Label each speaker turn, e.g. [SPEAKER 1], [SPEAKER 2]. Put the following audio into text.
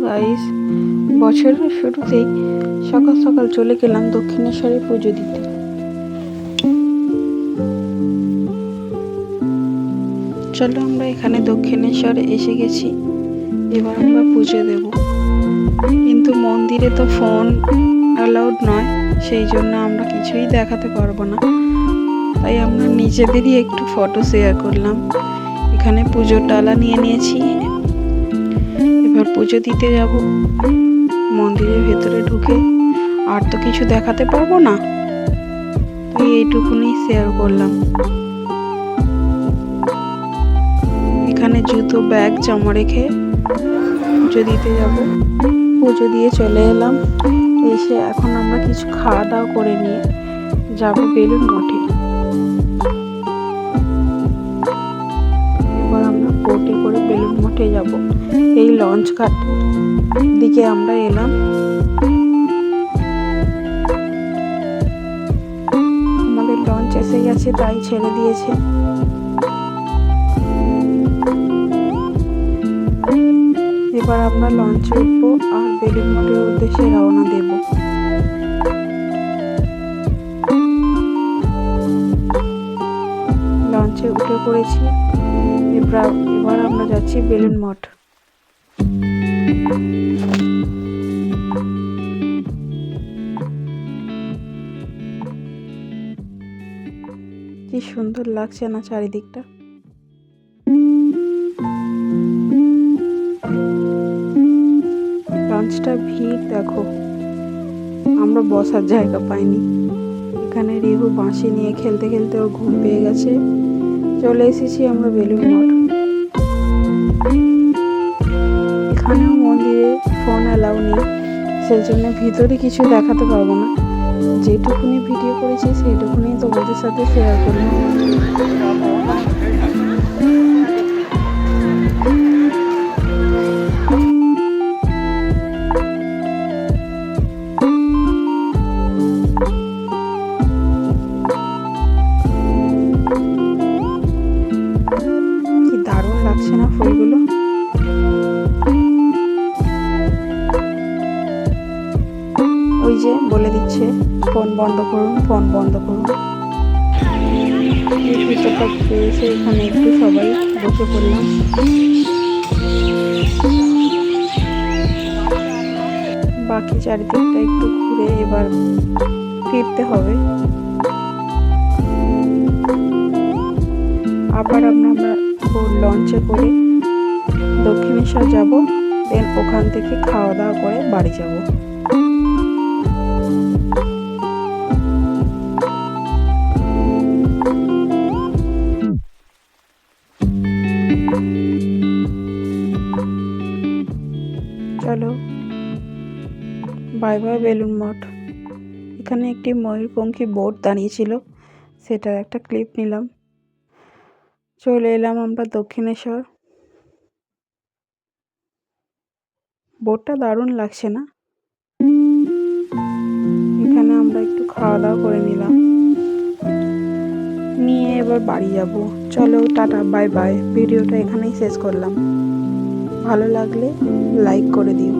[SPEAKER 1] Guys বছরের শুরুতেই সকাল সকাল চলে গেলাম দক্ষিণেশ্বরে পুজো দিতে। চলো আমরা এখানে দক্ষিণেশ্বরে এসে গেছি। এবার আমরা পুজো দেব। কিন্তু মন্দিরে তো ফোন অ্যালাউড নয়, সেই জন্য আমরা কিছুই দেখাতে পারব না। তাই আমরা নিজেদেরই একটু ফটো শেয়ার করলাম। এখানে পুজোর ডালা নিয়ে নিয়েছি। এবার পুজো দিতে যাব। মন্দিরের ভেতরে ঢুকে আর তো কিছু দেখাতে পারব না। তাই এইটুকুনি শেয়ার করলাম। এখানে জুতো, ব্যাগ জমা রেখে পুজো দিতে যাব। পুজো দিয়ে চলে এলাম। এসে এখন আমরা কিছু খাওয়া দাওয়া করে নিয়ে যাব বেলুন মঠে। মঠে যাব। এই লঞ্চ ঘাট দিকে আমরা এলাম। আমাদের লঞ্চ এসে গেছে, তাই ছেড়ে দিয়েছে। এবার আমরা লঞ্চে উঠবো আর বেলুন মঠের উদ্দেশ্যে রওনা দেব। লঞ্চে উঠে পড়েছি। এবার এবার আমরা যাচ্ছি বেলুন মঠ। কি সুন্দর লাগছে না চারিদিকটা। লঞ্চটা ভিড় দেখো। আমরা বসার জায়গা পাইনি। এখানে রিহু বাঁশি নিয়ে খেলতে খেলতে ও ঘুম পেয়ে গেছে। চলে এসেছি আমরা বেলুন মঠ। এখানেও মন্দিরে ফোন অ্যালাউ নেই সেই জন্য ভিতরে কিছু দেখাতে পারব না। যেটুকুনি ভিডিও করেছি, সেইটুকুনি তোমাদের সাথে শেয়ার করলাম ওই যে বলে দিচ্ছে, ফোন বন্ধ করুন, ফোন বন্ধ করুন। এখানে একটু সবাই, বসে পড়লাম। বাকি চারিদিকটা একটু ঘুরে এবার ফিরতে হবে। আবার আমরা আমরা লঞ্চে করে দক্ষিণেশ্বর যাব দেন ওখান থেকে খাওয়া দাওয়া করে বাড়ি যাব। চলো বাই বাই বেলুন মঠ। এখানে একটি ময়ূরপঙ্খী বোট দাঁড়িয়েছিল, সেটার একটা ক্লিপ নিলাম। চলে এলাম আমরা দক্ষিণেশ্বর। বোটটা দারুণ লাগছে না? এখানে আমরা একটু খাওয়া দাওয়া করে নিলাম। নিয়ে এবার বাড়ি যাব। চলো, টাটা, বাই বাই। ভিডিওটা এখানেই শেষ করলাম। ভালো লাগলে লাইক করে দিও।